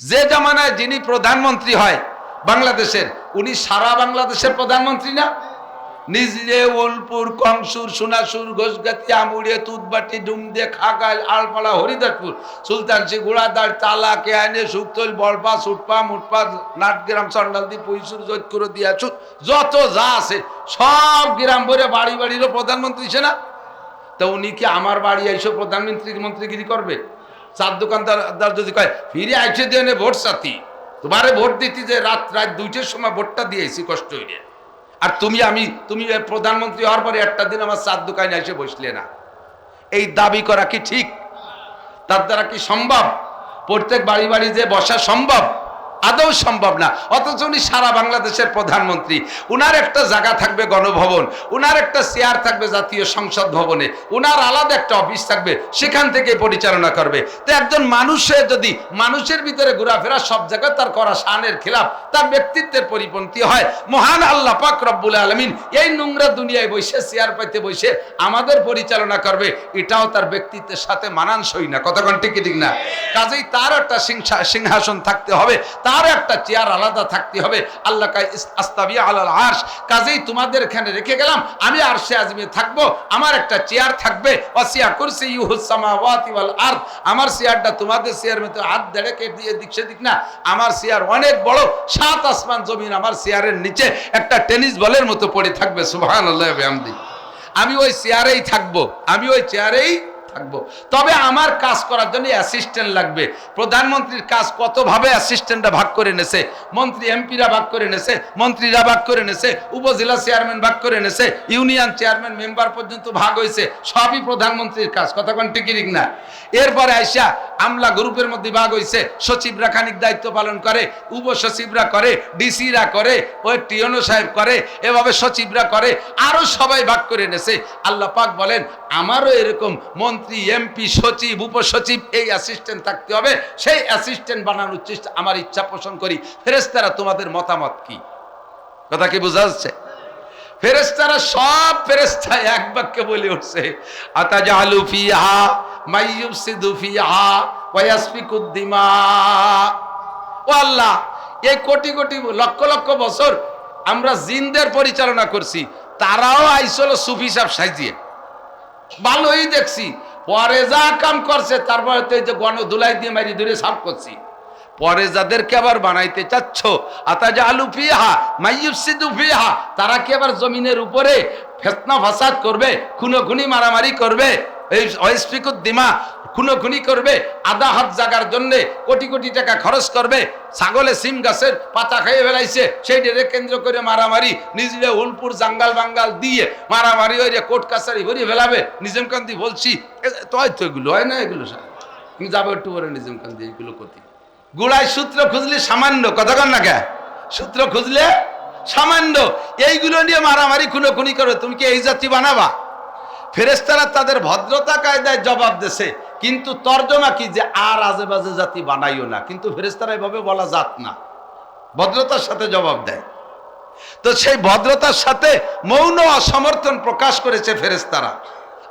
যে জামানায় যিনি প্রধানমন্ত্রী হয় বাংলাদেশের, উনি সারা বাংলাদেশের প্রধানমন্ত্রী না? নিজে ওলপুর কংসুর, সোনাসুর ঘোষগাতি আমুড়িয়ে, তুতবাটি, ডুমদে খাগাইল আলপাড়া, হরিদাসপুর সুলতানসি গুড়াদার তালা কেয়ানে সুক্তল বলপা সুটপা, মুটপা, নাটগ্রাম চন্ডালদি পৈশুর জৈতকুর দিয়াছু যত যা আছে, সব গ্রাম ভরে বাড়ি বাড়িরও প্রধানমন্ত্রী সে না? তা উনি কি আমার বাড়ি এসে প্রধানমন্ত্রী, মন্ত্রীগিরি করবে? চার দোকানদার যদি কয়, ফিরে আইসে দিয়ে নে ভোট সাথী। তোমারে ভোট দিতে যে রাত রাত দুইটার সময় ভোটটা দিয়েছি কষ্ট হইলে। আর তুমি, আমি, তুমি প্রধানমন্ত্রী হওয়ার পরে একটা দিন আমার চার দোকানে এসে বসলে না। এই দাবি করা কি ঠিক? তার দ্বারা কি সম্ভব? প্রত্যেক বাড়ি বাড়ি যে বসা সম্ভব? আদৌ সম্ভব না। অথচ উনি সারা বাংলাদেশের প্রধানমন্ত্রী। উনার একটা জায়গা থাকবে গণভবন, উনার একটা চেয়ার থাকবে জাতীয় সংসদ ভবনে, উনার আলাদা একটা অফিস থাকবে, সেখান থেকে পরিচালনা করবে। তো একজন মানুষের যদি মানুষের ভিতরে ঘোরাফেরা সব জায়গায় তার করা শানের খেলাফ, তার ব্যক্তিত্বের পরিপন্থী হয়, মহান আল্লাহ পাক রব্বুল আলমিন এই নোংরা দুনিয়ায় বসে চেয়ার পাইতে বসে আমাদের পরিচালনা করবে, এটাও তার ব্যক্তিত্বের সাথে মানানসই না। কতক্ষণ ঠিক ঠিক না? কাজেই তার একটা সিংহা- সিংহাসন থাকতে হবে তার একটা চেয়ার আলাদা থাকতে হবে। আল্লাহ আস্তাবিয়া আলাল আরশ। কাজেই তোমাদের এখানে রেখে গেলাম, আমি আরশে আজমে থাকব, আমার একটা চেয়ার থাকবে। অসিয়া কুরসি ইউহুস সামাওয়াতি ওয়াল আরদ। আমার চেয়ারটা তোমাদের চেয়ার মতো হাত দেড়ে কে দিয়ে দিক না। আমার চেয়ার অনেক বড়, সাত আসমান জমিন আমার চেয়ারের নিচে একটা টেনিস বলের মতো পড়ে থাকবে, সুবহানাল্লাহ, বিহামদি। আমি ওই চেয়ারেই থাকব, আমি ওই চেয়ারেই থাকব। তবে আমার কাজ করার জন্য অ্যাসিস্ট্যান্ট লাগবে। প্রধানমন্ত্রীর কাজ কতভাবে অ্যাসিস্ট্যান্টরা ভাগ করে নেছে, মন্ত্রী, এমপিরা ভাগ করে নেছে, মন্ত্রীরা ভাগ করে নেছে, উপজেলা চেয়ারম্যান ভাগ করে নেছে ইউনিয়ন চেয়ারম্যান মেম্বার পর্যন্ত ভাগ হয়েছে, সবই প্রধানমন্ত্রীর কাজ। কতক্ষণ টিকিরিক না? এরপরে আইসা আমলা গ্রুপের মধ্যে ভাগ হয়েছে সচিবরা খানিক দায়িত্ব পালন করে, উপসচিবরা করে, ডিসিরা করে, ওই টিওনো সাহেব করে, এভাবে সচিবরা করে, আরও সবাই ভাগ করে নেছে। আল্লাহ পাক বলেন, আমারও এরকম মন্ত্রী এমপি সচিব, উপসচিব, এই অ্যাসিস্ট্যান্ট থাকতে হবে। সেই অ্যাসিস্ট্যান্ট বানানোর চেষ্টা আমার ইচ্ছা পোষণ করি। ফেরেস্তারা তোমাদের মতামত কি? কথা কি বোঝা যাচ্ছে? ফেরেস্তারা সব ফেরেস্তা এক বাক্যে বলে উঠছে ফিহা, মাইয়ুফসিদু ফিহা ওয়া ইয়াসফিকুদ দিমা ও আল্লাহ, এই কোটি কোটি লক্ষ লক্ষ বছর আমরা জিনদের পরিচালনা করছি, তারাও আইসল সুফি সাহেব সাইজিয়ে ভালোই দেখছি। পরে যা কাম করছে তারপরে তো এই যে গণ ধুলাই দিয়ে মারি ধরে সাফ করছি। পরে যাদেরকে আবার বানাইতে চাচ্ছ আতা যে আলু ফিহা মাইয়ুফসিদু ফিহা, তারা কি আবার জমিনের উপরে ফেতনা ফাসাদ করবে খুনো খুনি মারামারি করবে? এই অস্পিকুদ দিমা খুনোখুনি করবে আধা হাত জাগার জন্য কোটি কোটি টাকা খরচ করবে ছাগলে সিম গাছের পাতা খেয়ে ফেলাইছে সেই ডেরে কেন্দ্র করে মারামারি নিজে উলপুর জাঙ্গাল বাঙ্গাল দিয়ে মারামারি হয়ে যে কোর্ট কাছারি ভরিয়ে ফেলাবে নিজামকান্তি বলছি এ, তো এগুলো হয় না এগুলো তুমি যাব একটু পরে নিজামকান্তি এগুলো করতে গোড়ায় সূত্র খুঁজলে সামান্য কতক্ষণ না কে? সূত্র খুঁজলে সামান্য এইগুলো নিয়ে মারামারি খুনোখুনি করো তুমি কি এই জাতি বানাবা? ফেরেস্তারা তাদের ভদ্রতা কায়দায় জবাব দেছে কিন্তু তর্জমা কি যে আর আজে বাজে জাতি বানাইও না? কিন্তু ফেরেস্তারা এভাবে বলা জাত না। ভদ্রতার সাথে জবাব দেয়। তো সেই ভদ্রতার সাথে মৌন অসমর্থন প্রকাশ করেছে ফেরেস্তারা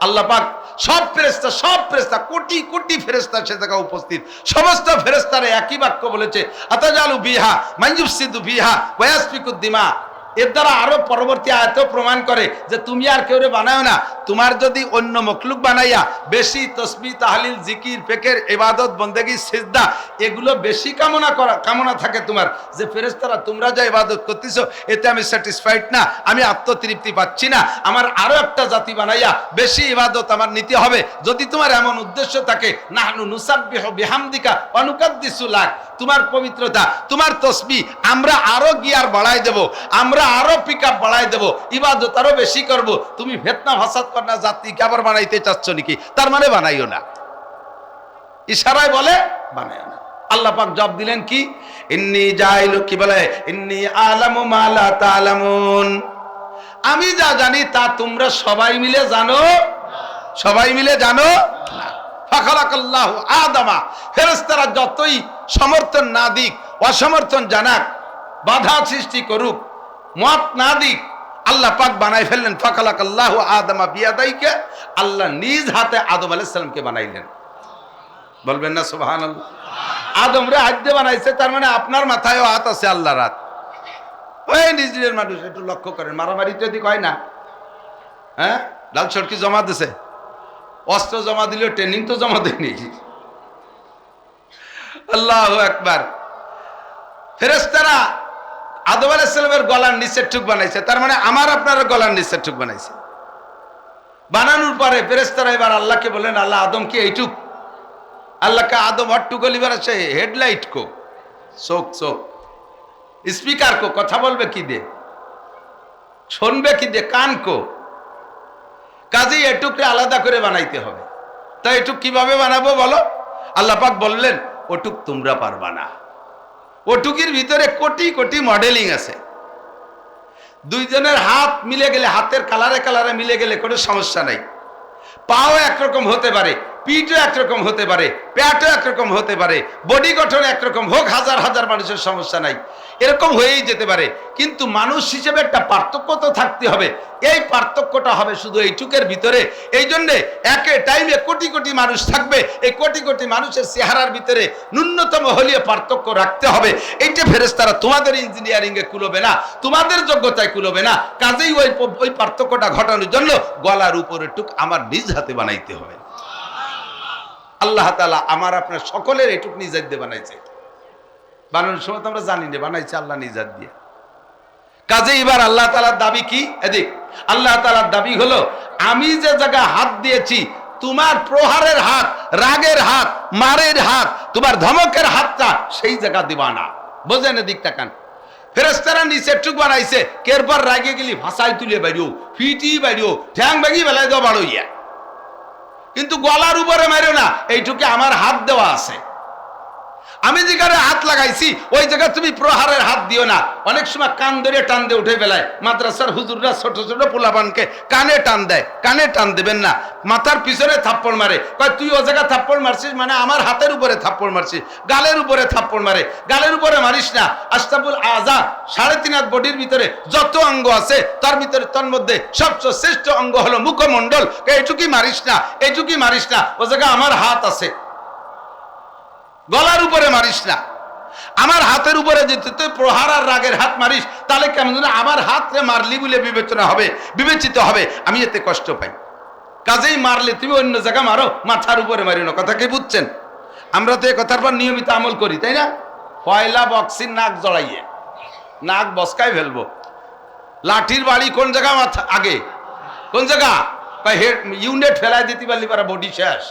আল্লাহ পাক সব ফেরেস্তা সব ফেরেস্তা কোটি কোটি ফেরেস্তা সে জায়গা উপস্থিত। সমস্ত ফেরেস্তারা একই বাক্য বলেছে, আতাজালু বিহা মঞ্জুসিদু বিহা ওয়াসফিকুদ্দিমা এর দ্বারা আরও পরবর্তী আয়ত প্রমাণ করে যে তুমি আর কেউ বানায় না। তোমার যদি অন্য মখলুক বানাইয়া বেশি তসবি, তাহলিল, জিকির পেকের ইবাদত, বন্দেগি, সিজদা, এগুলো বেশি কামনা করা, কামনা থাকে তোমার যে ফেরেস্তারা তোমরা যা ইবাদত করতেছো, এতে আমি স্যাটিসফাইড না, আমি আত্মতৃপ্তি পাচ্ছি না। আমার আরও একটা জাতি বানাইয়া বেশি ইবাদত আমার নিতে হবে। যদি তোমার এমন উদ্দেশ্য থাকে, নাহনু নুসাব্বিহ বিহামদিকা অনুকাদ্দিসু লাগ তোমার পবিত্রতা, তোমার তসবি, আমরা আরও গিয়ার বাড়াই দেব। আমরা আরও পিক আপ বাড়াই দেব। ইবাদত আরও বেশি করব। তুমি ভেতনা ফাসাদ কর না জাতিকে আবার বানাইতে চাচ্ছ নাকি? তার মানে বানাইও না। ইশারায় বলে, বানাইও না। আল্লাহ পাক জব দিলেন কি? ইন্নি জাইলু কি বলে? ইন্নি আলামু মালা তালামুন আমি যা জানি তা তোমরা সবাই মিলে জানো? সবাই মিলে জানো? ফাখালাকাল্লাহু আদামা। ফেরেশতারা যতই সমর্থন না দিক, অসমর্থন জানাক, বাধা সৃষ্টি করুক মত না দিক, আল্লাহ পাক বানাই ফেললেন, ফাখালাকাল্লাহু আদামা বিয়াদাইকে, আল্লাহ নিজ হাতে আদম আলাইহিস সালামকে বানাইলেন। বলবেন না, সুবহানাল্লাহ। আদমরে হাত দিয়ে বানাইছে, তার মানে আপনার মাথায়ও হাত আছে আল্লাহর হাত। ওই নিজের মানুষ, একটু লক্ষ্য করেন মারামারি তো এদিক হয় না। হ্যাঁ? লাল সড়কি জমা দিছে। অস্ত্র জমা দিলেও ট্রেনিং তো জমা দেয়নি। আল্লাহ একবার ফেরেস্তারা আদম আলাইসালামের গলার নিচের ঠুক বানাইছে। তার মানে আমার আপনার গলার নিচের ঠুক বানাইছে। বানানোর পরে ফেরেস্তারা এবার আল্লাহকে বলেন আল্লাহ আদম কি এইটুক? আল্লাহকে আদম অট্টু গলিবার আছে হেডলাইট কো? চোখ চোখ। স্পিকার কো? কথা বলবে কি দে শুনবে কি দে কান কো? কাজেই এটুকরে আলাদা করে বানাইতে হবে। তা এটুক কীভাবে বানাবো বলো? আল্লাহ পাক বললেন, ওটুক তোমরা পারবা না। ওটুকির ভিতরে কোটি কোটি মডেলিং আছে। দুইজনের হাত মিলে গেলে, হাতের কালারে কালারে মিলে গেলে কোনো সমস্যা নাই। পাও একরকম হতে পারে পিঠও একরকম হতে পারে, প্যাটও একরকম হতে পারে, বডি গঠন একরকম হোক, হাজার হাজার মানুষের সমস্যা নাই। এরকম হয়েই যেতে পারে, কিন্তু মানুষ হিসেবে একটা পার্থক্য তো থাকতে হবে। এই পার্থক্যটা হবে শুধু এইটুকের ভিতরে। এই জন্যে একে টাইমে কোটি কোটি মানুষ থাকবে, এই কোটি কোটি মানুষের চেহারার ভিতরে ন্যূনতম হলিয়ে পার্থক্য রাখতে হবে। এইটা ফেরেস্তারা তোমাদের ইঞ্জিনিয়ারিংয়ে কুলোবে না, তোমাদের যোগ্যতায় কুলোবে না। কাজেই ওই ওই পার্থক্যটা ঘটানোর জন্য গলার উপরে টুক আমার নিজ হাতে বানাইতে হবে। আল্লাহ তালা আমার আপনার সকলের এটুক নিজাত দিয়ে বানাইছে। বানানোর সময় তো আমরা জানি না, বানাইছে আল্লাহ নিজাত দিয়ে। কাজে এবার আল্লাহ তালার দাবি কি? এদিক, আল্লাহ তালার দাবি হলো, আমি যে জায়গায় হাত দিয়েছি, তোমার প্রহারের হাত, রাগের হাত, মারের হাত, তোমার ধমকের হাতটা সেই জায়গা দিবা না। বোঝেন এদিকটা কান। ফেরেস্তারা নিচে টুক বানাইছে, কেরপর রাগে গেলি ভাষায় তুলে বাড়িও ফিটি বাড়িও ঠ্যাং ভাগি বেলায় দেওয়া বাড়ইয়া। কিন্তু গলার উপরে মেরো না এইটুকু আমার হাত দেওয়া আছে। আমি যেখানে হাত লাগাইছি, ওই জায়গায় তুমি প্রহারের হাত দিও না। অনেক সময় কান ধরে টান দিয়ে উঠে বেলায় মাদ্রাসার হুজুররা ছোট ছোট পোলাপানকে কানে টান দেয়, কানে টান দেবেন না। মাথার পিছনে থাপ্পড় মারে। কয়, তুই ও জায়গায় থাপ্পড় মারছিস মানে আমার হাতের উপরে থাপ্পড় মারছিস, গালের উপরে থাপ্পড় মারে। গালের উপরে মারিস না। আস্তাবুল আজা সাড়ে তিন হাত বডির ভিতরে যত অঙ্গ আছে, তার ভিতরে তোর মধ্যে সবচেয়ে শ্রেষ্ঠ অঙ্গ হলো মুখমণ্ডল। এইটুকুই মারিস না এইটুকুই মারিস না। ও জায়গায় আমার হাত আছে। গলার উপরে মারিস না। আমার হাতের উপরে যদি তুই প্রহার আর রাগের হাত মারিস, তাহলে কেমন যেন আমার হাতরে মারলি বলে বিবেচনা হবে, বিবেচিত হবে। আমি এতে কষ্ট পাই। কাজেই মারলে তুমি অন্য জায়গা মারো, মাথার উপরে মারি না। কথা কি বুঝছেন? আমরা তো এ কথার পর নিয়মিত আমল করি, তাই না? পয়লা বক্সির নাক জড়াইয়ে। নাক বসকায় ফেলব। লাঠির বাড়ি কোন জায়গা মাথা আগে? কোন জায়গা? ইউনিট ফেলাই দিতে পারলি পারা বডি শেষ।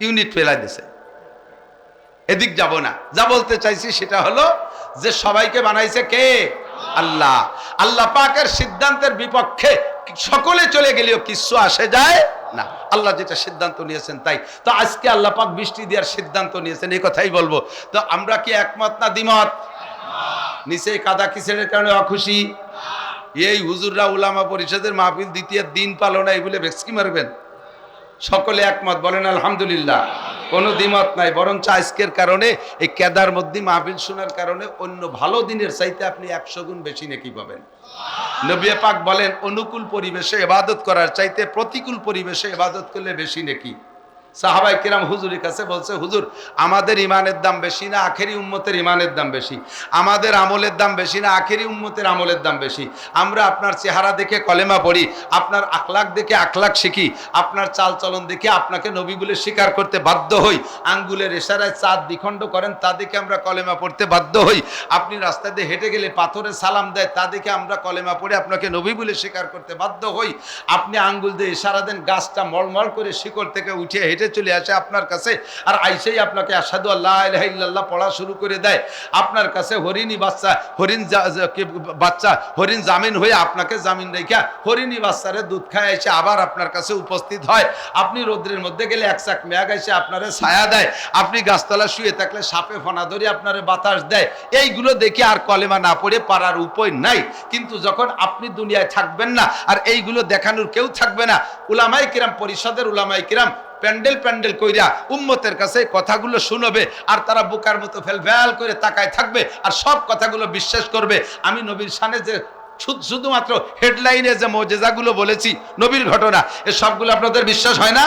ইউনিট ফেলাই দিছে। এদিক যাব না। যা বলতে চাইছি সেটা হলো যে সবাইকে বানাইছে কে? আল্লাহ। আল্লাহ পাকের সিদ্ধান্তের বিপক্ষে সকলে চলে গেলেও কিছু আসে যায় না। আল্লাহ যেটা সিদ্ধান্ত নিয়েছেন তাই। তো আজকে আল্লাহ পাক বৃষ্টি দেওয়ার সিদ্ধান্ত নিয়েছেন, এই কথাই বলব। তো আমরা কি একমত না দ্বিমত? নিচে কাদা কিসের কারণে অখুশি? এই হুজুররা উলামা পরিষদের মাহফিল দ্বিতীয় দিন পালো না এই বলে মারবেন। সকলে একমত, বলেন আলহামদুলিল্লাহ। কোনো দ্বিমত নাই, বরঞ্চ আজকের কারণে, এই কেদার মধ্যে মাহফিল শোনার কারণে অন্য ভালো দিনের চাইতে আপনি একশো গুণ বেশি নাকি পাবেন। নবিয়া পাক বলেন, অনুকূল পরিবেশে এবাদত করার চাইতে প্রতিকূল পরিবেশে এবাদত করলে বেশি নাকি। সাহাবাই কিরাম হুজুরের কাছে বলছে, হুজুর, আমাদের ইমানের দাম বেশি না, আখেরি উম্মতের ইমানের দাম বেশি? আমাদের আমলের দাম বেশি না, আখেরি উম্মতের আমলের দাম বেশি? আমরা আপনার চেহারা দেখে কলেমা পড়ি, আপনার আখলাক দেখে আখলাক শিখি, আপনার চাল চলন দেখে আপনাকে নবী বলে স্বীকার করতে বাধ্য হই, আঙ্গুলের এশারায় চাঁদ দ্বিখণ্ড করেন, তা দেখে আমরা কলেমা পড়তে বাধ্য হই। আপনি রাস্তা দিয়ে হেঁটে গেলে পাথরে সালাম দেয়, তা দেখে আমরা কলেমা পড়ে আপনাকে নবী বলে স্বীকার করতে বাধ্য হই। আপনি আঙ্গুল দিয়ে ইশারা দেন, গাছটা মলমল করে শিকড় থেকে উঠে হেঁটে চলে আসে আপনার কাছে, আর আইসেই আপনাকে আসাদু আল্লাহ ইল্লাল্লাহ পড়া শুরু করে দেয়। আপনার কাছে হরিণী বাচ্চা, হরিণ বাচ্চা, হরিণ জামিন হয়ে আপনাকে জামিন রেখা হরিণী বাচ্চারে দুধ খায়, এসে আবার আপনার কাছে উপস্থিত হয়। আপনি রৌদ্রের মধ্যে গেলে এক চাক মেয়াগ এসে আপনারে ছায়া দেয়। আপনি গাছতলা শুয়ে থাকলে সাপে ফনা ধরে আপনারে বাতাস দেয়। এইগুলো দেখে আর কলেমা না পড়ে পারার উপায় নাই। কিন্তু যখন আপনি দুনিয়ায় থাকবেন না, আর এইগুলো দেখানোর কেউ থাকবে না। উলামাই কিরাম, পরিষদের উলামাই কিরাম প্যান্ডেল প্যান্ডেল কইরা উম্মতের কাছে কথাগুলো শুনবে আর তারা বোকার মতো ফেল ফেল করে তাকায় থাকবে আর সব কথাগুলো বিশ্বাস করবে। আমি নবীর সানে যে শুধুমাত্র হেডলাইনে যে মজেজাগুলো বলেছি, নবীর ঘটনা, এ সবগুলো আপনাদের বিশ্বাস হয় না?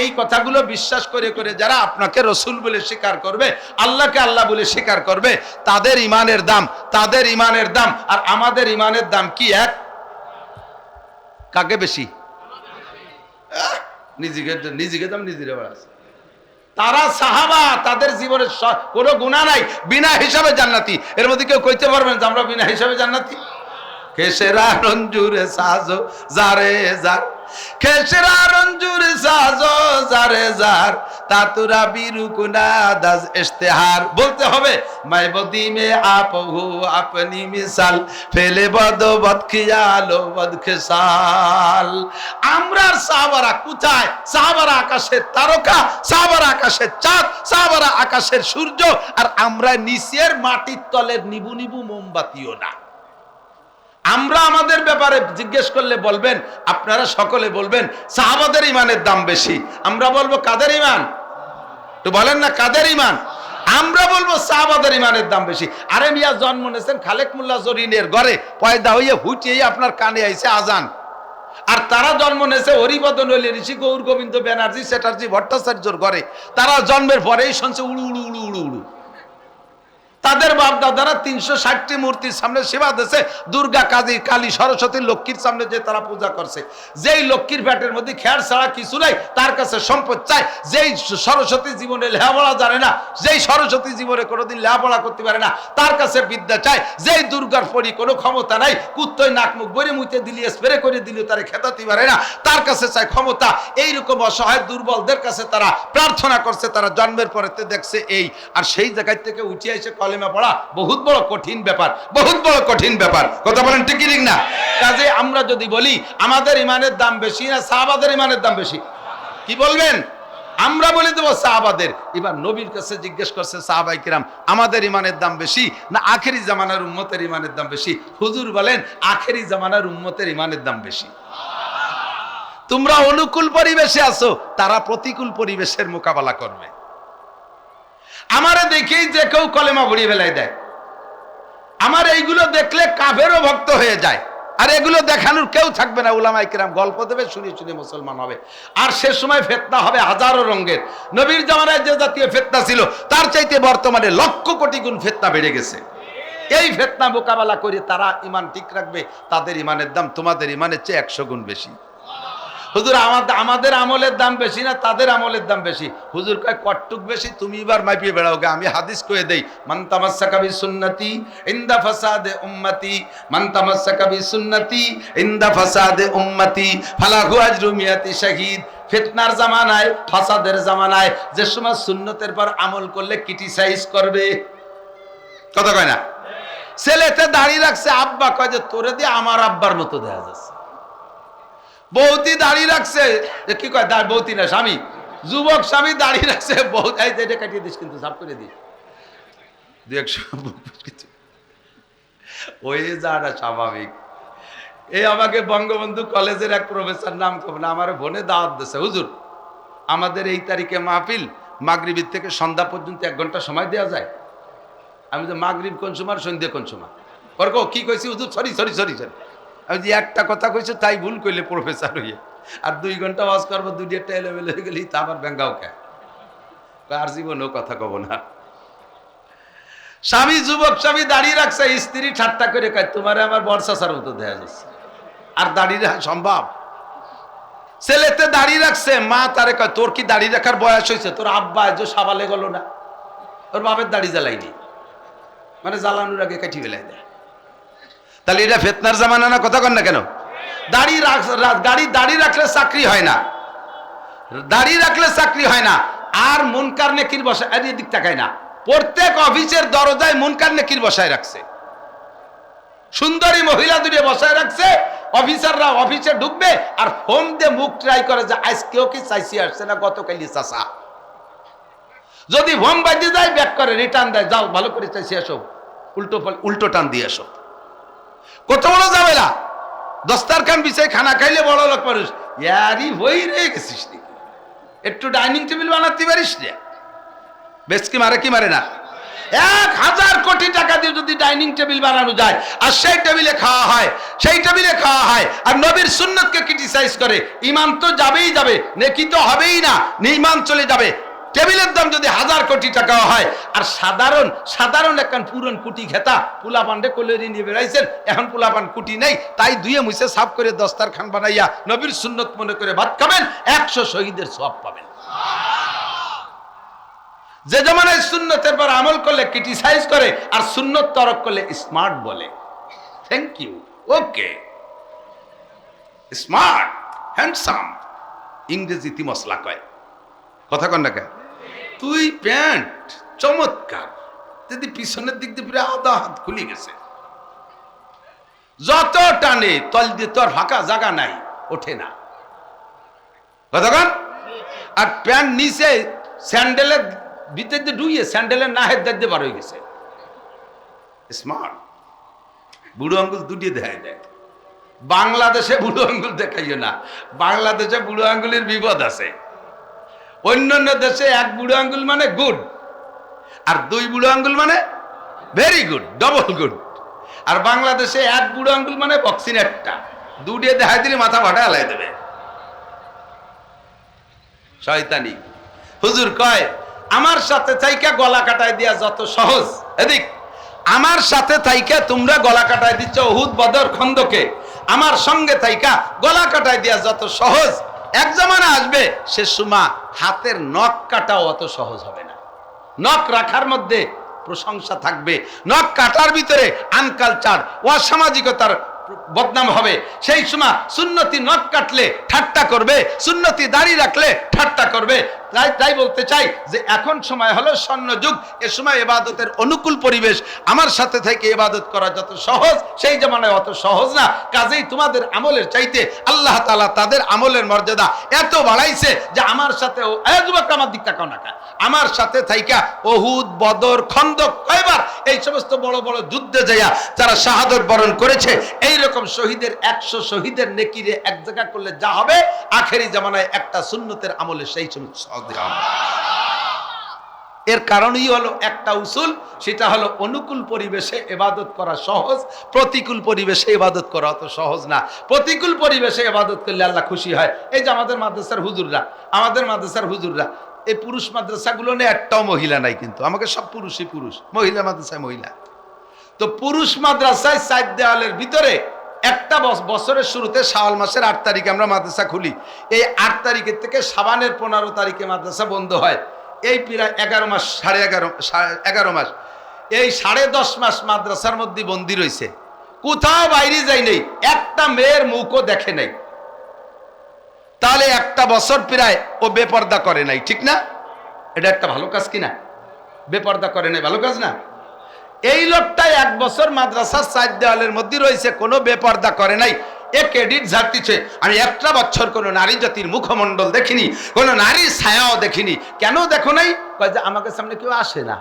এই কথাগুলো বিশ্বাস করে করে যারা আপনাকে রসুল বলে স্বীকার করবে, আল্লাহকে আল্লাহ বলে স্বীকার করবে, তাদের ইমানের দাম, তাদের ইমানের দাম, আর আমাদের ইমানের দাম কি এক? কাকে বেশি? নিজেকে নিজেকে দাম নিজের তারা সাহাবা, তাদের জীবনের কোনো গুণা নাই। বিনা হিসাবে জান্নাতি। এর মধ্যে কেউ কইতে পারবেন যে আমরা বিনা হিসাবে জান্নাতি? কেসেরা রঞ্জুরে সাজো জারে জার কেসেরা রঞ্জুরে সাজো জার তাতুরা বিরুকুনা দাস বলতে হবে মাই আপনি ফেলে বদ বদ বদ খেসাল। কোথায়? সাহাবারা আকাশের তারকা, সাহাবারা আকাশের চাঁদ, সাহাবারা আকাশের সূর্য, আর আমরা নিচের মাটির তলের নিবু নিবু মোমবাতিও না। আমরা আমাদের ব্যাপারে জিজ্ঞেস করলে বলবেন, আপনারা সকলে বলবেন, সাহাবাদের ইমানের দাম বেশি। আমরা বলব, কাদের ইমান তো বলেন না, কাদের ইমান আমরা বলব, সাহাবাদের ইমানের দাম বেশি। আরে মিয়া, জন্ম নিয়েছেন খালেক মোল্লা জরিনের ঘরে, পয়দা হইয়ে হুটিয়ে আপনার কানে আইছে আজান। আর তারা জন্ম নিয়েছে হরিপদ নইলে ঋষি গৌর গোবিন্দ ব্যানার্জি চ্যাটার্জি ভট্টাচার্যর ঘরে। তারা জন্মের পরেই শুনছে উড়ু উড়ু উড়ু উড়ু উড়ু। তাদের বাপ দাদারা তিনশো ষাটটি মূর্তির সামনে সেবা দিয়েছে। দুর্গা কাজী কালী সরস্বতী লক্ষ্মীর সামনে যে তারা পূজা করছে। যেই লক্ষ্মীর পেটের মধ্যে খেয়ার ছাড়া কিছু নাই, তার কাছে সম্পদ চায় যেই সরস্বতী জীবনে লেহাপড়া জানে না, যেই সরস্বতী জীবনে কোনোদিন লেহাপড়া করতে পারে না, তার কাছে বিদ্যা চায় যেই দুর্গার পরি কোনো ক্ষমতা নাই কুত্তই নাক মুখ বরে মুইতে দিলি, স্প্রে করে দিলি, তারে খেতাতে পারে না। তার কাছে চায় ক্ষমতা। এইরকম অসহায় দুর্বলদের কাছে তারা প্রার্থনা করছে, তারা জন্মের পরে দেখছে এই। আর সেই জায়গায় থেকে উঠে এসে কলেমা পড়া বহুত বড় কঠিন ব্যাপার, বহুত বড় কঠিন ব্যাপার। কথা বলেন ঠিক কি ঠিক না? কাজে আমরা যদি বলি, আমাদের ইমানের দাম বেশি না সাহাবাদের ইমানের দাম বেশি? কি বলবেন? আমরা বলে দেবো সাহাবাদের। এবার নবীর কাছে জিজ্ঞেস করছে সাহাবাই কিরাম, আমাদের ইমানের দাম বেশি না আখেরি জামানার উম্মতের ইমানের দাম বেশি? হুজুর বলেন, আখেরি জামানার উম্মতের ইমানের দাম বেশি। তোমরা অনুকূল পরিবেশে আছো, তারা প্রতিকূল পরিবেশের মোকাবেলা করবে। আমারে দেখেই যে কেউ কলেমা ভরিয়ে ফেলাই দেয়। আমার এইগুলো দেখলে কাফেরও ভক্ত হয়ে যায়। আর এগুলো দেখানোর কেউ থাকবে না। উলামাই কিরাম গল্প দেবে, শুনে শুনে মুসলমান হবে। আর সে সময় ফেতনা হবে হাজারো রঙের। নবীর জামানায় যে জাতীয় ফেতনা ছিল, তার চাইতে বর্তমানে লক্ষ কোটি গুণ ফেতনা বেড়ে গেছে। এই ফেতনা মোকাবেলা করে তারা ইমান ঠিক রাখবে, তাদের ইমানের দাম তোমাদের ইমানের চেয়ে একশো গুণ বেশি। হুজুর আমাদের আমাদের আমলের দাম বেশি না তাদের আমলের দাম বেশি। হুজুর কয় কটটুক বেশি তুমি এবার মাইপিয়ে বেড়াও গে আমি হাদিস কয়ে দেই। মান তামাসসাকা বি সুন্নতি ইনদা ফাসাদে উম্মতি মান তামাসসাকা বি সুন্নতি ইনদা ফাসাদে উম্মতি ফালাহু আজরু মিয়াতি শাহিদ। ফিতনার জামানায় ফাসাদের জামানায় যে সময় সুন্নতের পর আমল করলে ক্রিটিসাইজ করবে। কথা কয় না? ছেলেতে দাঁড়িয়ে রাখছে আব্বা কয় যে তোরে দিয়ে আমার আব্বার মতো দেখা যাচ্ছে। বৌতি দাঁড়িয়ে রাখছে। যে কি কয় বৌতি না, স্বামী? যুবক, স্বামী দাঁড়িয়ে রাখছে। বউ এটা কাটিয়ে দিস কিন্তু সাফ করে দিস। দু ওই যাটা স্বাভাবিক। এই আমাকে বঙ্গবন্ধু কলেজের এক প্রফেসর নাম কব না, আমার বোনে দাওয়াত দিছে। হুজুর, আমাদের এই তারিখে মাহফিল, মাগরিবির থেকে সন্ধ্যা পর্যন্ত এক ঘণ্টা সময় দেওয়া যায়। আমি তো মাগরিব কোন সময় সন্ধ্যে কোন সময়? করকো কি কইছি হুজুর? Sorry sorry sorry sorry. আমি যে একটা কথা কইছো তাই ভুল কইলে প্রফেসর হইয়ে। আর দুই ঘণ্টা ওয়াজ করব, দুই একটা এলোমেলো হয়ে গেলি তা আবার ব্যাঙ্গাও কয়, আর জীবনেও কথা কব না। স্বামী, যুবক, স্বামী দাঁড়িয়ে রাখছে, স্ত্রী ঠাট্টা করে কয়, তোমারে আমার বর্ষা সার মতো দেখা যাচ্ছে। আর দাঁড়িয়ে রাখা সম্ভব? ছেলেতে দাঁড়িয়ে রাখছে, মা তারে কয়, তোর কি দাঁড়িয়ে রাখার বয়স হয়েছে? তোর আব্বা যে সাবালে গেল না। তোর বাপের দাড়ি জ্বালাইনি মানে জ্বালানোর আগে কাটি ফেলাই দেয়। তাহলে এটা ফেতনার জামানা না? কথা কন না কেন? দাড়ি রাখ- দাড়ি রাখলে চাকরি হয় না। দাড়ি রাখলে চাকরি হয় না। আর মুনকার নেকির বসা এর দিক তাকায় না। প্রত্যেক অফিসের দরজায় মুনকার নেকির বসায় রাখছে। সুন্দরী মহিলা দুটো বসায় রাখছে। অফিসাররা অফিসে ঢুকবে আর ফোন দিয়ে মুখ ট্রাই করে যে আজকেও কি চাইছি? আসছে না গতকালই চাষা যদি হোম বাজে যায় ব্যাক করে রিটার্ন দেয়। যাও, ভালো করে চাইছি, আসো। উল্টো উল্টো টান দিয়ে আসো। কত বড় ঝামেলা? দস্তারখান বিষয় খানা খাইলে বড় লোক মানুষ। ইয়ারি হই রে, গেছিস একটু ডাইনিং টেবিল বানাতে পারিস রে বেশ কি মারে কি মারে না? এক হাজার কোটি টাকা দিয়ে যদি ডাইনিং টেবিল বানানো যায়, আর সেই টেবিলে খাওয়া হয়, সেই টেবিলে খাওয়া হয়, আর নবীর সুন্নতকে ক্রিটিসাইজ করে ইমান তো যাবেই যাবে, নেকি তো হবেই না ইমান চলে যাবে। টেবিলের দাম যদি হাজার কোটি টাকা হয়, আর সাধারণ সাধারণ একখান পুরন কুটি খেতা পুলাপান্ডে কলেরি নিয়ে বেড়াইছেন, এখন পুলাপান কুটি নেই, তাই দুয়ে মুছে সাফ করে দস্তার খান বানাইয়া নবীর সুন্নত মনে করে ভাত খাবেন, একশো শহীদের সব পাবেন। যে জমানায় সুন্নতের পর আমল করলে, ক্রিটিসাইজ করে, আর সুন্নত তরক করলে স্মার্ট বলে। Thank you okay smart handsome ইংরেজিতে মশলা কয়। কথা কন না? তুই প্যান্ট, চমৎকার। যদি পিছনের দিক দিয়ে আধা হাত খুলে গেছে। যত টানে তল দিয়ে তোর ফাঁকা জায়গা নাই, ওঠে না। আর প্যান্ট নিচে স্যান্ডেলের ভিতর দিয়ে ডুইয়ে স্যান্ডেলের না হেদ দিয়ে বার হয়ে গেছে। স্মার্ট বুড়ো আঙ্গুল দুটি দেখাই দেয় বাংলাদেশে বুড়ো আঙ্গুল দেখাইও না। বাংলাদেশে বুড়ো আঙ্গুলের বিপদ আছে। অন্য অন্য দেশে এক বুড়ো আঙ্গুল মানে গুড, আর দুই বুড়ো আঙ্গুল মানে ভেরি গুড ডবল গুড আর বাংলাদেশে এক বুড়ো আঙ্গুল মানে বক্সিন একটা। দুটিয়ে দেখাই দিলে মাথা ভাটা আলাই দেবে। শয়তানি। হুজুর কয়, আমার সাথে থাইকা গলা কাটায় দিয়া যত সহজ। এদিক, আমার সাথে থাইকা তোমরা গলা কাটায় দিচ্ছ হুদ বদর খন্দকে। আমার সঙ্গে থাইকা গলা কাটায় দিয়া যত সহজ। এক জমানা আসবে, সে সুমা হাতের নখ কাটাও অত সহজ হবে না। নখ রাখার মধ্যে প্রশংসা থাকবে। নখ কাটার ভিতরে আনকালচার অসামাজিকতার বদনাম হবে। সেই সময় সুন্নতি নখ কাটলে ঠাট্টা করবে, সুন্নতি দাড়ি রাখলে ঠাট্টা করবে। তাই তাই বলতে চাই যে এখন সময় হলো স্বর্ণ যুগ। এ সময় এবাদতের অনুকূল পরিবেশ। আমার সাথে থেকে এবাদত করা যত সহজ, সেই জমানায় অত সহজ না। কাজেই তোমাদের আমলের চাইতে আল্লাহ তালা তাদের আমলের মর্যাদা এত বাড়াইছে যে আমার সাথে আমার দিকটা কাও না আমার সাথে থাইকা অহুদ বদর, খন্দক কয়বার এই সমস্ত বড় বড় যুদ্ধে যাইয়া যারা শাহাদত বরণ করেছে। এই রকম শহীদের একশো শহীদের নেকিরে এক জায়গা করলে যা হবে, আখেরি জামানায় একটা সুন্নতের আমলে সেই সমস্ত এর কারণই হলো একটা উসুল, সেটা হলো অনুকূল পরিবেশে এবাদত করা সহজ, প্রতিকূল পরিবেশে এবাদত করা অত সহজ না। প্রতিকূল পরিবেশে এবাদত করলে আল্লাহ খুশি হয়। এই যে আমাদের মাদ্রাসার হুজুররা, আমাদের মাদ্রাসার হুজুররা, এই পুরুষ মাদ্রাসাগুলো নিয়ে একটাও মহিলা নাই কিন্তু। আমাকে সব পুরুষই পুরুষ, মহিলা মাদ্রাসায় মহিলা। তো পুরুষ মাদ্রাসায় সাইড দেওয়ালের ভিতরে একটা বছ- বছরের শুরুতে শাওয়াল মাসের আট তারিখে আমরা মাদ্রাসা খুলি। এই আট তারিখের থেকে সাবানের পনেরো তারিখে মাদ্রাসা বন্ধ হয়। এই প্রায় এগারো মাস, সাড়ে এগারো এগারো মাস। এই সাড়ে দশ মাস মাদ্রাসার মধ্যে বন্দি রয়েছে। কোথাও বাইরে যাই নেই, একটা মেয়ের মুখও দেখে নাই। তাহলে একটা বছর প্রায় ও বেপর্দা করে নাই, ঠিক না? এটা একটা ভালো কাজ কিনা? বেপর্দা করে নাই, ভালো কাজ না? এই লোকটা এক বছর মাদ্রাসার সাইড দেওয়ালের মধ্যে রয়েছে, কোনো বেপর্দা করে নাই। এ ক্রেডিট ঝাড়তিছে। আমি একটা বছর কোনো নারী জাতির মুখমণ্ডল দেখিনি, কোনো নারীর ছায়াও দেখিনি। কেন দেখো নাই? যে আমাকে সামনে কেউ আসে না।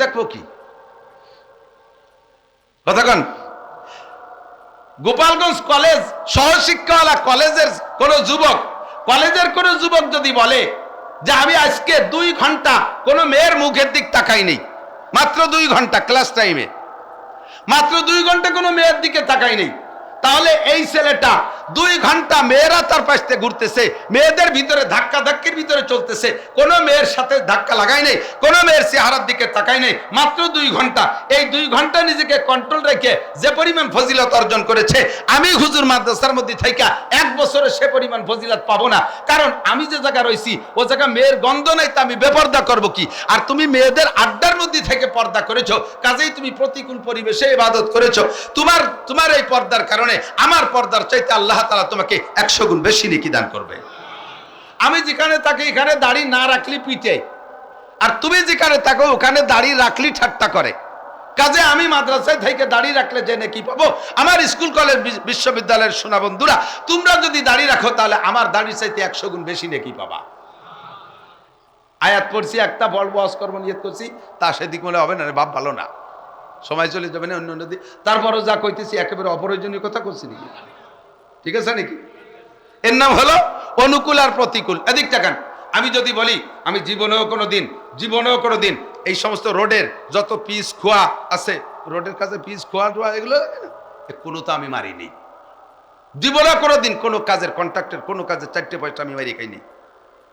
দেখব কি? কথাক্ষণ গোপালগঞ্জ কলেজ, সহশিক্ষাওয়ালা কলেজের কোন যুবক, কলেজের কোন যুবক যদি বলে যে আমি আজকে দুই ঘণ্টা কোনো মেয়ের মুখের দিক তাকাই নেই মাত্র দুই ঘণ্টা ক্লাস টাইমে মাত্র দুই ঘণ্টা কোনো মেয়ের দিকে তাকাই নেই। তাহলে এই ছেলেটা দুই ঘণ্টা মেয়েরা তার পাশ ঘুরতেছে, মেয়েদের ভিতরে ধাক্কা ধাক্কির ভিতরে চলতেছে, কোনো মেয়ের সাথে ধাক্কা লাগাই নেই, কোনো মেয়ের চেহারার দিকে তাকাই নেই, মাত্র দুই ঘণ্টা। এই দুই ঘণ্টা নিজেকে কন্ট্রোল রেখে যে পরিমাণ ফজিলত অর্জন করেছে, আমি হুজুর মাদ্রাসার মধ্যে থাইকা এক বছরে সে পরিমাণ ফজিলত পাবো না। কারণ আমি যে জায়গা রয়েছি, ও জায়গা মেয়ের গন্ধ নাই, তা আমি বেপর্দা করব কি? আর তুমি মেয়েদের আড্ডার মধ্যে থেকে পর্দা করেছ, কাজেই তুমি প্রতিকূল পরিবেশে ইবাদত করেছ। তোমার তোমার এই পর্দার কারণে আমার পর্দার চাইতে আল্লাহ তাআলা তোমাকে একশো গুণ বেশি নেকি দান করবে। আমি যেখানে তাকে এখানে দাড়ি না রাখলি পিটে। আর তুমি যেখানে থাকো, ওখানে দাড়ি রাখলি ঠাট্টা করে। কাজে আমি মাদ্রাসায় থেকে দাড়ি রাখলে যে নাকি পাবো? আমার স্কুল, কলেজ বিশ্ববিদ্যালয়ের সোনা বন্ধুরা, তোমরা যদি দাড়ি রাখো, তাহলে আমার দাড়ির চাইতে একশো গুণ বেশি নাকি পাবা। আয়াত পড়ছি, একটা বল বস কর্ম নিয়ত করছি, তা সেদিক মনে হবে না রে, বাপ ভালো না। সময় চলে যাবে না, অন্য অন্য দিক তারপরও যা কইতেছি, একেবারে অপ্রয়োজনীয় কথা করছি নাকি? ঠিক আছে নাকি? এর নাম হলো অনুকূল আর প্রতিকূল। এদিক তাকান। আমি যদি বলি, আমি জীবনেও কোনো দিন জীবনেও কোনো দিন এই সমস্ত রোডের যত পিস খোয়া আছে, রোডের কাছে পিস খোয়া টোয়া এগুলো কোনো তো আমি মারিনি দিব না কোনো দিন কোনো কাজের কন্ট্রাক্টের কোনো কাজের চারটে পয়সা আমি মারি খাইনি।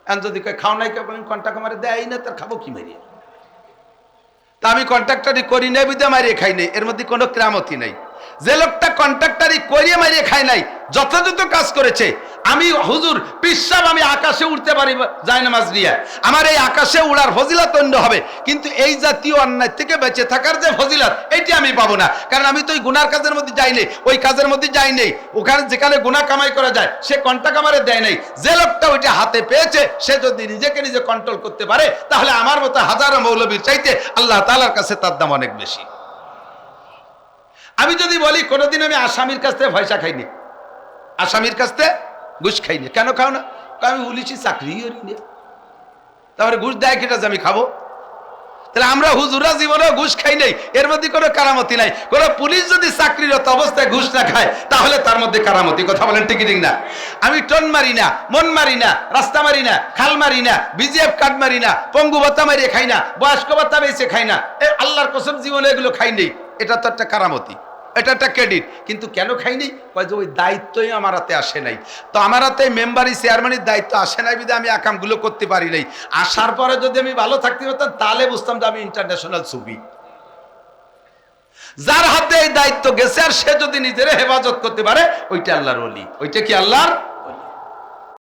এখন যদি খাও নাই কেউ? কন্ট্রাক্ট মারে দেয় না তার খাব কি মারিয়ে তা আমি কন্ট্রাক্টারি করি নাই, বুঝে মারিয়ে খাই নাই। এর মধ্যে কোনো ক্রামতি নাই। যে লোকটা কন্ট্রাক্টারি করিয়ে মারিয়ে খাই নাই, যথাযথ কাজ করেছে আমি হুজুর, পিসাব আমি আকাশে উঠতে পারি যায় নামাজ নিয়ে। আমার এই আকাশে উড়ার ফজিলত অন্য হবে। কিন্তু এই জাতীয় অন্যায় থেকে বেঁচে থাকার যে ফজিলত, এটি আমি পাবো না। কারণ আমি তো ওই গুনার কাজের মধ্যে যাই নেই, ওই কাজের মধ্যে যাই নেই। ওখানে যেখানে গুনা কামাই করা যায়, সে কন্ট্রাক্ট কামারে দেয় নাই। যে লোকটা ওইটা হাতে পেয়েছে, সে যদি নিজেকে নিজে কন্ট্রোল করতে পারে, তাহলে আমার মতো হাজারো মৌলবীর চাইতে আল্লাহ তালার কাছে তার দাম অনেক বেশি। আমি যদি বলি, কোনোদিন আমি আসামির কাছ থেকে পয়সা খাইনি। আসামির কাছ থেকে ঘুষ খাইনি কেন খাও না? আমি পুলিশি চাকরি করি না। তারপরে ঘুষ দেয় কিটা আমি খাব? তাহলে আমরা হুজুরা জীবনেও ঘুষ খাই নাই। এর মধ্যে কোনো কারামতি নাই। কোনো পুলিশ যদি চাকরিরত অবস্থায় ঘুষ না খায়, তাহলে তার মধ্যে কারামতি। কথা বলেন ঠিক না? আমি টন মারি না, মন মারি না, রাস্তা মারি না, খাল মারি না, বিজিএফ কার্ড মারি না, পঙ্গু ভাতা মারিয়ে খাই না, বয়স্ক ভাতা বেঁচে খাই না। এ আল্লাহর কসম, জীবনে এগুলো খাই নেই। এটা তো একটা কারামতি। এটা একটা ক্রেডিট কিন্তু কেন খাইনি? কয় যে ওই দায়িত্বই আমার হাতে আসে নাই। তো আমার হাতে মেম্বারই চেয়ারম্যানের দায়িত্ব আসে নাই বিধে আমি আকামগুলো করতে পারি নাই। আসার পরে যদি আমি ভালো থাকতে পারতাম, তাহলে বুঝতাম যে আমি ইন্টারন্যাশনাল ছবি। যার হাতে এই দায়িত্ব গেছে আর সে যদি নিজের হেফাজত করতে পারে, ওইটা আল্লাহর অলি ওইটা কি আল্লাহর?